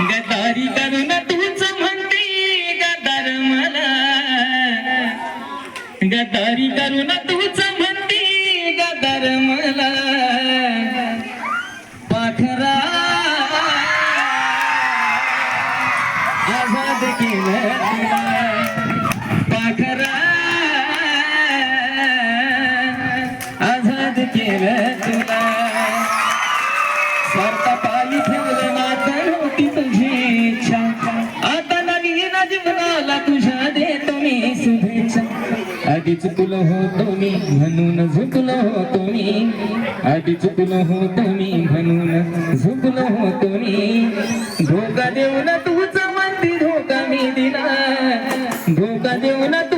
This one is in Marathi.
गदारी करून तूच म्हणते गदार मला. गदारी करून तूच म्हणते गदार मला. पाखरा. आझाद केलं आझाद केलं तुला. स्वार्थ पाली ठेवलं नातं होती तुझी इच्छा आता नवीन जीवनाला तुझ्या देतो मी शुभेच्छा. आधी चुकलो होतो मी म्हणून झुकलो होतो मी. आधी चुकलो होतो मी म्हणून झुकलो होतो मी. धोका देऊ ना तूच म्हणती धोका मी दिला. धोका देऊ ना तू